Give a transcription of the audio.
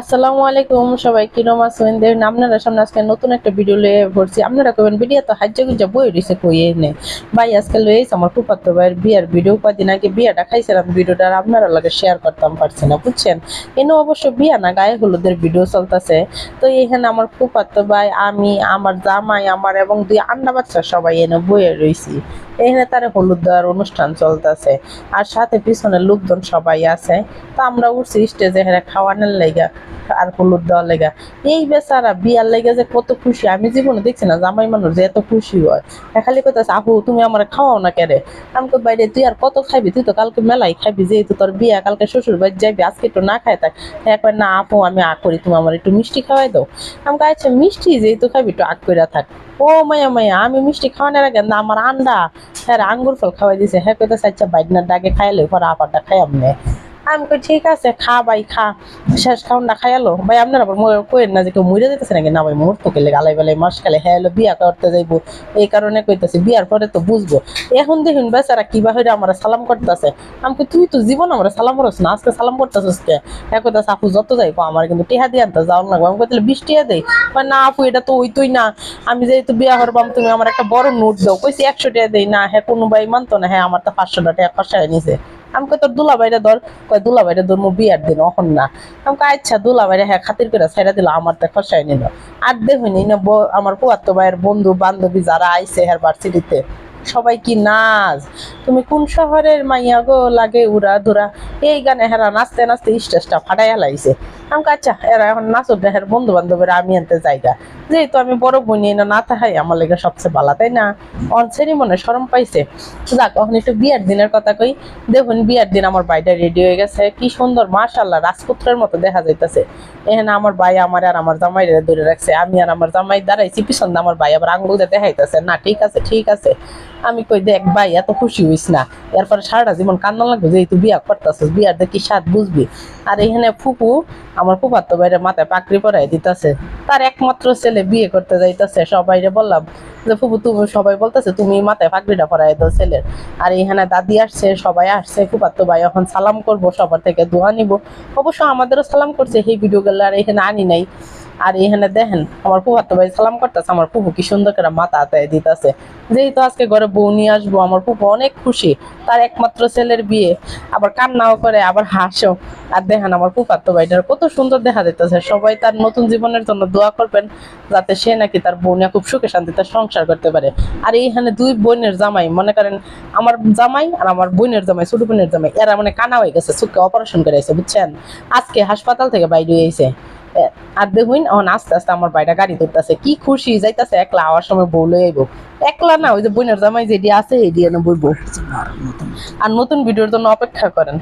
আসসালামু আলাইকুম, সবাই কিরম আছেন? আপনারা সামনে আজকে নতুন একটা ভিডিও লয়ে ভরছি। আপনারা কবেন ভিডিও তো হাজ্জা গুজ্জা বই রয়েছে কই নে? ভাই, আজকে লয়েছে আমার ফুপাতো ভাইয়ের বিয়ার ভিডিও কদিন আগে বিয়াটা খাইছিলাম ভিডিওটা, আর আপনারা লাগে শেয়ার করতাম, পারছি না, বুঝছেন? এনে অবশ্য বিয়া না, গায়ে হলুদের ভিডিও চলতেছে। তো এখানে আমার ফুপাতো ভাই, আমি, আমার জামাই, আমার এবং দুই আন্ডা বাচ্চা সবাই এনে বইয়ে রয়েছি এখানে তার হলুদ দেওয়ার অনুষ্ঠান চলতেছে। আর সাথে পিছনে লোকজন সবাই আছে। তো আমরা উঠছি স্টেজে হেরে খাওয়ানোর লেগা, আর হলুদ দেওয়ার লেগা। এই বেচারা বিয়ার লেগে যে কত খুশি। আমি জীবনে দেখছি না, জামাই মানুষ যে এত খুশি হয়। খালি কথা আহু, তুমি আমার খাওয়াও না কেরে? আমি কই, বাইরে তুই আর কত খাবি তুই তো কালকে মেলাই খাবি যেহেতু তোর বিয়া, কালকে শ্বশুর বাড়ি যাবি আজকে একটু না খাই থাক। কয়, না আপু, আমি আগ করি, তুমি আমার একটু মিষ্টি খাওয়াই দাও। আমি কই আচ্ছা মিষ্টি যেহেতু খাবি একটু আগ করে থাক। ও মায়া মায়া, আমি মিষ্টি খাওয়ানোর আগে না আমার আন্ডা হ্যাঁ আঙ্গুর ফল খাওয়াই দিছে। হ্যাঁ কইতেছে আচ্ছা বাইডনার ডাকে খাইলে পরে আপারটা খাই আমনে আমি কই, ঠিক আছে, খা ভাই, খা। শেষ খাউনটা খাইয়ালো। ভাই, আপনার আবার কইেন না যে কেউ মরে যেতেছে নাকি? না ভাই মুহূর্ত কেলে গালাই বেলাই মাস কালে হ্যাঁ বিয়া করতে যাইবো। এই কারণে কইতাছি, বিয়ার পরে তো বুঝব। এখন দেখুন বেচারা কিবা হইরে আমার সালাম করতেছে। আমি তুই তো জীবন আমার সালাম করছ না, আজকে সালাম করতেছিস কে? হ্যাঁ কইতাছে আপু, যত যাইবো, আমার কিন্তু টিহা দিয়ে আনতে যাও লাগবো। আমি কইতালে বিশ টিহা দেই? না, আপু, এটা তো ওই তুই না। আমি যেহেতু বিয়া হরবাম তুমি আমার একটা বড় নোট দাও। কইছি, একশো টাকা দেই। না হ্যাঁ কোনো ভাই মানতো না। হ্যাঁ আমার তো পাঁচশো টাকা খসায় নিছে। আমি কই তোর দুলা বাইরে ধর। কয় দুলা বাইরে ধর মো বিয়ার দিন অখন না। আমি কয় আচ্ছা দুলা বাইরে হ্যাঁ খাতির করে ছেড়ে দিল, আমার তো খসাই নিল। আর দেখুন না আমার পুয়াত্ত ভাইয়ের বন্ধু, বান্ধবী যারা আইসে হ্যাঁ ভার্সিটিতে, সবাই কি নাচ তুমি কোন শহরের মাইয়া গো লাগে উড়া ধুরা? এই গানে হেরা নাচতে নাচতে স্টেজটা ফাটাইয়া লাইছে। আমি কই, আচ্ছা এরা এখন নাচুক না হের বন্ধু বান্ধবের আমি আনতে জায়গা যেহেতু আমি বড় না তাহাই আমার লেগে সবচেয়ে তাই না? অন মনে সরম পাইছে। যাক এখন একটু বিয়ার দিনের কথা কই। দেখুন বিয়ার দিন আমার বাইটা রেডি হয়ে গেছে। কি সুন্দর রাজপুত্রের মতো দেখা যাইতেছে। এখানে আমার ভাই আমার আর আমার জামাই ধরে রাখছে। আমি আর আমার জামাই দাঁড়াইছি পিছন আমার ভাই আবার আঙ্গুল দিয়ে দেখাইতেছে। না ঠিক আছে ঠিক আছে। আমি কই দেখ ভাই এত খুশি হইস না। এরপরে সারাটা জীবন কান্না লাগবে যেহেতু বিয়া করতেছিস বিয়ার দেখি স্বাদ বুঝবি? আর এখানে ফুপু আমার ফুফাতো ভাইরা মাথায় পাকড়ি পরাই দিতেছে। তার একমাত্র ছেলে বিয়ে করতে যাইতেছে, সবাইরে বললাম যে ফুপু তুমি সবাই বলতেছে তুমি মাথায় পাগড়িটা পরাই দাও ছেলের। আর এখানে দাদি আসছে, সবাই আসছে ফুপার ভাই এখন সালাম করব, সবার থেকে দোয়া নিব। অবশ্য আমাদেরও সালাম করছে এই ভিডিও গুলো আর এখানে আনি নাই। আর এখানে দেখেন, আমার ফুফাতো ভাই সালাম করতেছে, আমার ফুফু কি সুন্দর করে মাথা আতায় দিতেছে। যেহেতু আজকে ঘরে বউ নিয়ে আসব, আমার ফুফু অনেক খুশি, তার একমাত্র ছেলের বিয়ে। আবার কান্নাও করে, আবার হাসো। আর দেখেন আমার ফুফাতো ভাইটার কত সুন্দর দেখা দিতেছে। সবাই তার নতুন জীবনের জন্য দোয়া করবেন, যাতে সে নাকি তার বোন নিয়ে খুব সুখে শান্তিতে সংসার করতে পারে। আর এইখানে দুই বোনের জামাই, মনে করেন আমার জামাই আর আমার বোনের জামাই, ছোট বোনের জামাই, এরা মানে কানা হয়ে গেছে, চোখে অপারেশন করে বুঝছেন? আজকে হাসপাতাল থেকে বাইরে হয়েছে। আর দেখুন অন আস্তে আস্তে আমার বাইরা গাড়ি ধরতেছে। কি খুশি যাইতাছে একলা আওয়ার সময় বউ লই আইব। একলা না ওই যে বোনের জামাই যেটি আছে এটি এনে বইব। আর নতুন ভিডিওর জন্য অপেক্ষা করেন।